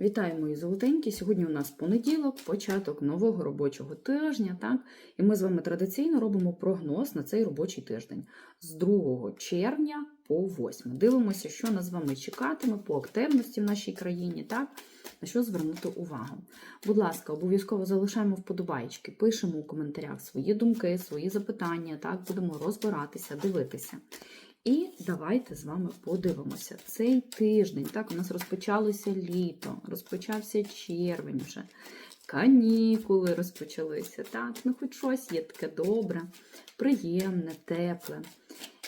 Вітаю, мої золотенькі! Сьогодні у нас понеділок, початок нового робочого тижня, так? І ми з вами традиційно робимо прогноз на цей робочий тиждень з 2 червня по 8. Дивимося, що нас з вами чекатиме по активності в нашій країні, так? На що звернути увагу. Будь ласка, обов'язково залишаємо вподобайки, пишемо у коментарях свої думки, свої запитання, так? Будемо розбиратися, дивитися. І давайте з вами подивимося. Цей тиждень, так, у нас розпочалося літо, розпочався червень вже, канікули розпочалися. Так, ну хоч щось є таке добре, приємне, тепле.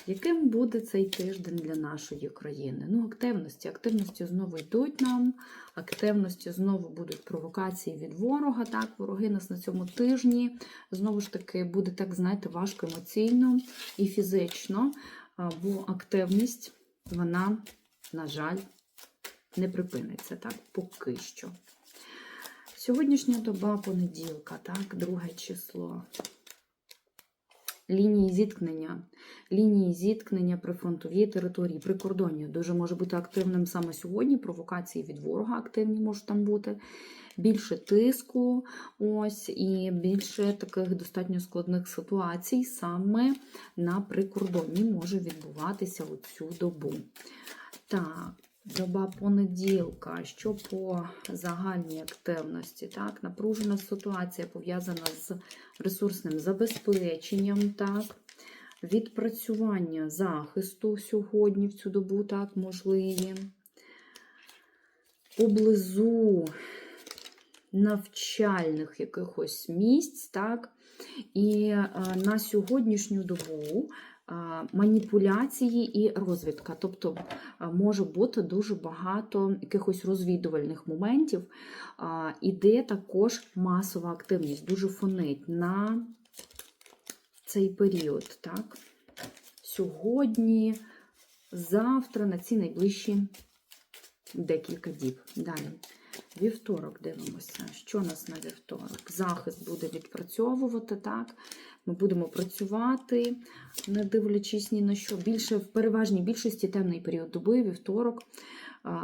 Яким буде цей тиждень для нашої країни? Ну, активності. Активності знову йдуть нам, активності знову будуть провокації від ворога. Так, вороги нас на цьому тижні. Знову ж таки, буде так, знаєте, важко емоційно і фізично бо активність, вона, на жаль, не припиниться, так, поки що. Сьогоднішня доба понеділка, так, друге число. Лінії зіткнення. Лінії зіткнення при фронтовій території, при кордоні дуже може бути активним саме сьогодні. Провокації від ворога активні можуть там бути. Більше тиску, ось, і більше таких достатньо складних ситуацій саме на прикордонні може відбуватися у цю добу. Так, Доба понеділка, що по загальній активності, так, напружена ситуація пов'язана з ресурсним забезпеченням, так, відпрацювання захисту сьогодні в цю добу так можливі. Поблизу навчальних якихось місць, так, і на сьогоднішню добу маніпуляції і розвідка. Тобто може бути дуже багато якихось розвідувальних моментів, іде також масова активність, дуже фонить на цей період. Так? Сьогодні, завтра, на ці найближчі декілька діб. Далі. Вівторок дивимося, що у нас на вівторок? Захист буде відпрацьовувати, так? Ми будемо працювати, не дивлячись ні на що. Більше в переважній більшості темний період доби, вівторок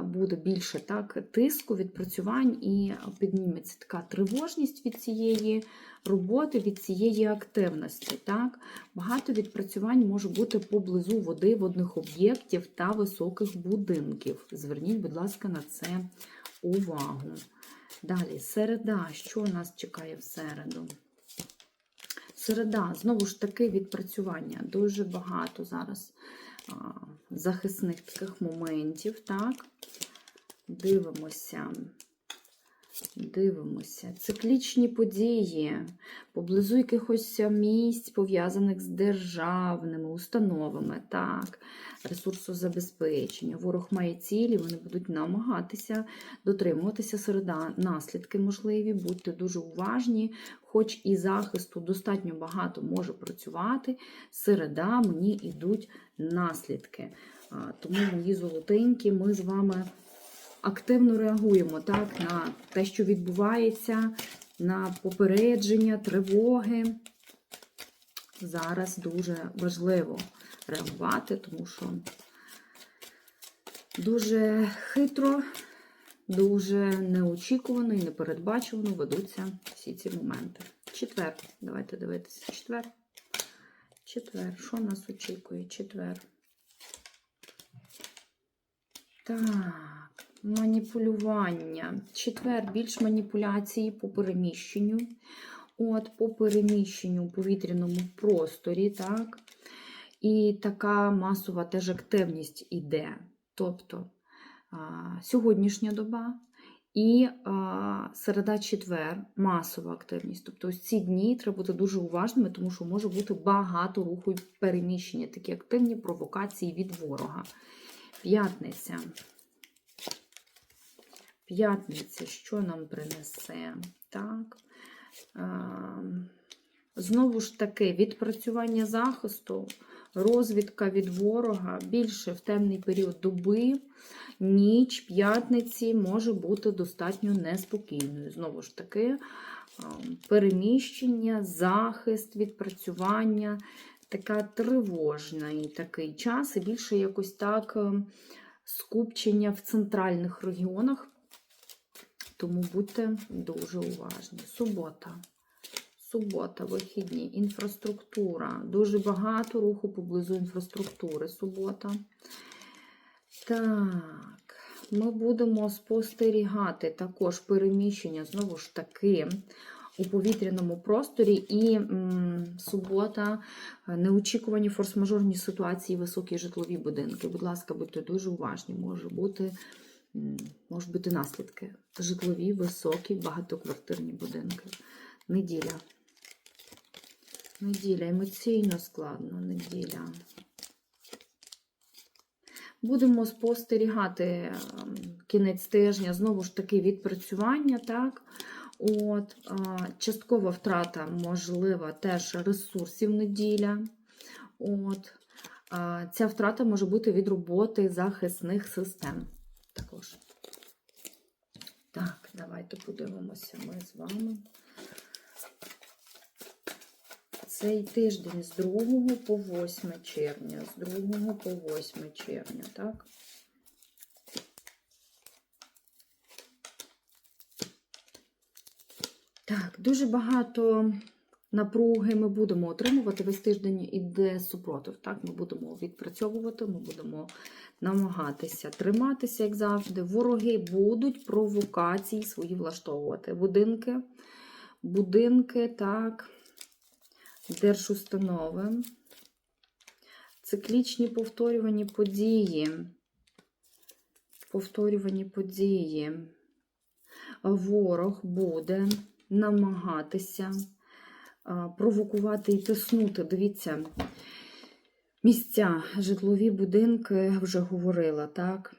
буде більше так, тиску, відпрацювань і підніметься така тривожність від цієї роботи, від цієї активності. Так? Багато відпрацювань може бути поблизу води, водних об'єктів та високих будинків. Зверніть, будь ласка, на це увагу. Далі, середа, що нас чекає в середу? Середа, знову ж таки, відпрацювання. Дуже багато зараз а, захисних таких моментів. Так, дивимося. Дивимося, циклічні події поблизу якихось місць, пов'язаних з державними установами, так, ресурсозабезпечення. Ворог має цілі, вони будуть намагатися дотримуватися середа, наслідки можливі, будьте дуже уважні, хоч і захисту достатньо багато може працювати. Середа мені йдуть наслідки. Тому, мої золотенькі, ми з вами активно реагуємо так, на те, що відбувається, на попередження, тривоги. Зараз дуже важливо реагувати, тому що дуже хитро, дуже неочікувано і непередбачувано ведуться всі ці моменти. Четвер. Давайте дивитися. Четвер. Четвер. Що нас очікує? Четвер. Так. Маніпулювання. Четвер більш маніпуляції по переміщенню. От, По переміщенню у повітряному просторі, так? І така масова теж активність іде. Тобто а, сьогоднішня доба і а, середа четвер масова активність. Тобто ось ці дні треба бути дуже уважними, тому що може бути багато руху і переміщення, такі активні провокації від ворога. П'ятниця. П'ятниця, що нам принесе? Так. Знову ж таки, відпрацювання захисту, розвідка від ворога більше в темний період доби, ніч п'ятниці може бути достатньо неспокійною. Знову ж таки, переміщення, захист, відпрацювання, така тривожний такий час, і більше якось так скупчення в центральних регіонах Тому будьте дуже уважні. Субота. Субота, вихідні, інфраструктура. Дуже багато руху поблизу інфраструктури. Субота. Так, ми будемо спостерігати також переміщення, знову ж таки, у повітряному просторі і м, субота, е, неочікувані форс-мажорні ситуації, високі житлові будинки. Будь ласка, будьте дуже уважні. Може бути, можуть бути наслідки. Житлові, високі, багатоквартирні будинки. Неділя. Неділя, емоційно складно, неділя. Будемо спостерігати ем, кінець тижня, знову ж таки, відпрацювання, так? От, часткова втрата, можлива, теж ресурсів неділя. От, ця втрата може бути від роботи захисних систем. Також. Так, давайте подивимося ми з вами. Цей тиждень з 2 по 8 червня, з 2 по 8 червня, так? Так, дуже багато напруги ми будемо отримувати. Весь тиждень іде супротив. Так, ми будемо відпрацьовувати, ми будемо намагатися триматися, як завжди. Вороги будуть провокації свої влаштовувати. Будинки, будинки, так, держустанови, циклічні повторювані події. Повторювані події. Ворог буде намагатися провокувати і тиснути. Дивіться, місця, житлові будинки, вже говорила, так?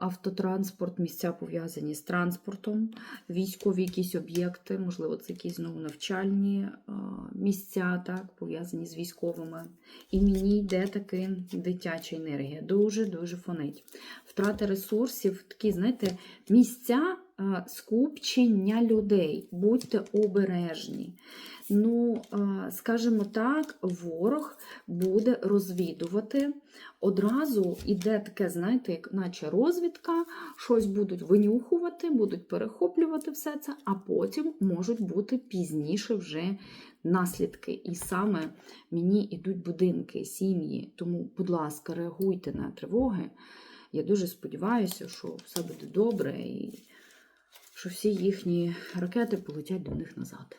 Автотранспорт, місця пов'язані з транспортом, військові якісь об'єкти, можливо, це якісь знову навчальні місця, так, пов'язані з військовими. І мені йде таки дитяча енергія. Дуже-дуже фонить. Втрата ресурсів, такі, знаєте, місця скупчення людей. Будьте обережні. Ну, скажімо так, ворог буде розвідувати. Одразу іде таке, знаєте, як наче розвідка, щось будуть винюхувати, будуть перехоплювати все це, а потім можуть бути пізніше вже наслідки. І саме мені йдуть будинки, сім'ї. Тому, будь ласка, реагуйте на тривоги. Я дуже сподіваюся, що все буде добре і що всі їхні ракети полетять до них назад.